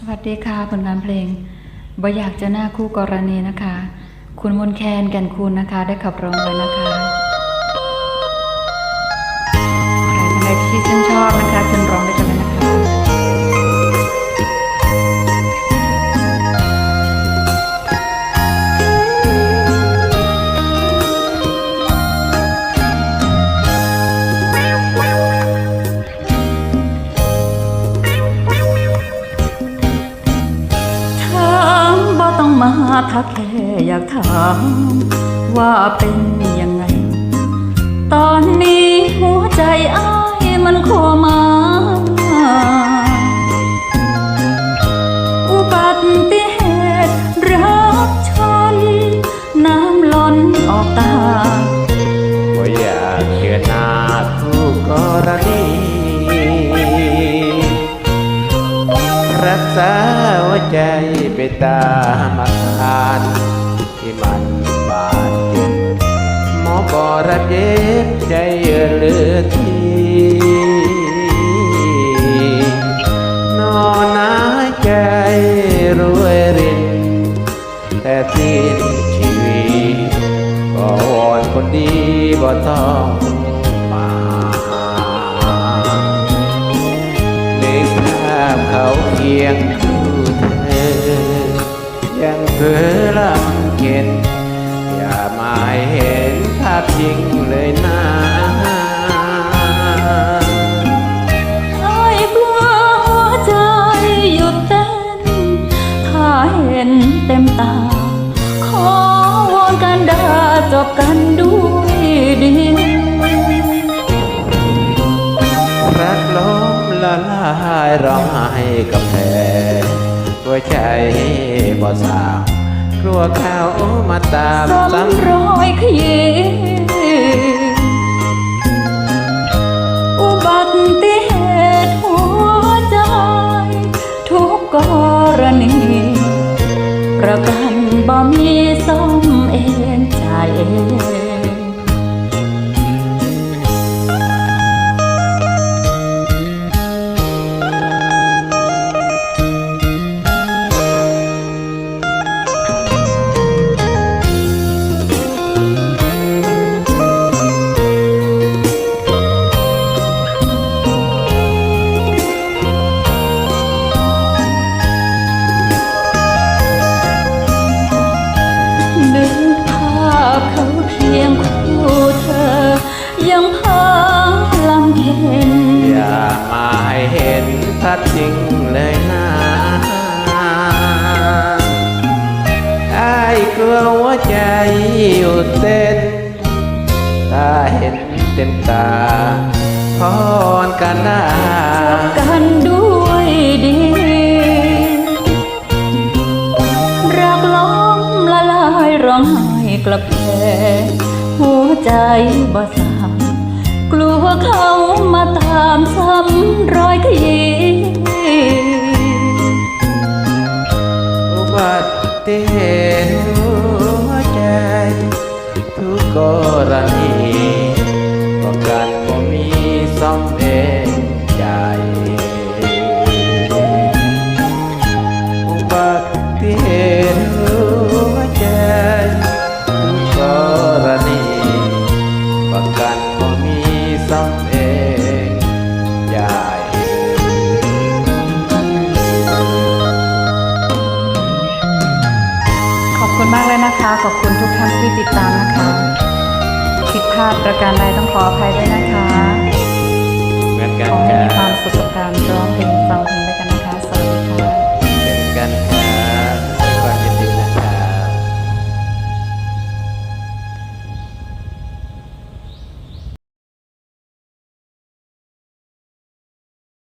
สวัสดีค่ะผลงานเพลงบ่อยากจะหน้าคู่กรณีนะคะ คุณมนแคนแก่นคุณนะคะ ได้ขับร้องไว้นะคะ ถ้าแค่อยากถามว่าเป็นยังไง ตอนนี้หัวใจอ้ายมันขอมา กษาหัวใจไปตามอาการที่มันบาดเจ็บหมอก็รับเย็บใจเหลือทีนอนหายใจรวยริน แต่สิ้นชีวิตก็วอนคนดีบ่ต้อง คียงคู่เธอ ยังเพ้อลำเค็นอย่ามาให้เห็นภาพจริงเลยนะไอ้กลัวหัวใจหยุดเต้น ถ้าเห็นเต็มตา ขอวอนกันดาจบกันด้วยดีรักล้ม ละลายร้องไห้กับแผลหัวใจบ่สาวกลัวเขาวมาตามซ้ซ้ำรอยขยี้อุบัติเหตุหัวใจ ทุกกรณี ประกันบ่มีซ่อมเองจ่ายเอง อ้กลัวหัวใจหยุดเต้นถ้าเห็นเต็มตาพรกันหน้ากันด้วยดี รักล้มละลายร้องไห้กลับแพหัวใจบ่สามกลัวเขามาตามซ้ำรอยขยี้ ประกันบ่มีซ่อมเองใจอุบัติเหตุหัวใจทุกกรณีประกันบ่มีซ่อมเองใจขอบคุณมากเลยนะคะ ขอบคุณทุกท่านที่ติดตามนะคะ ผิดพลาดประการใดต้องขออภัยด้วยนะคะเหมือนกันขอให้คมีครัวามบสุขกับการร้อง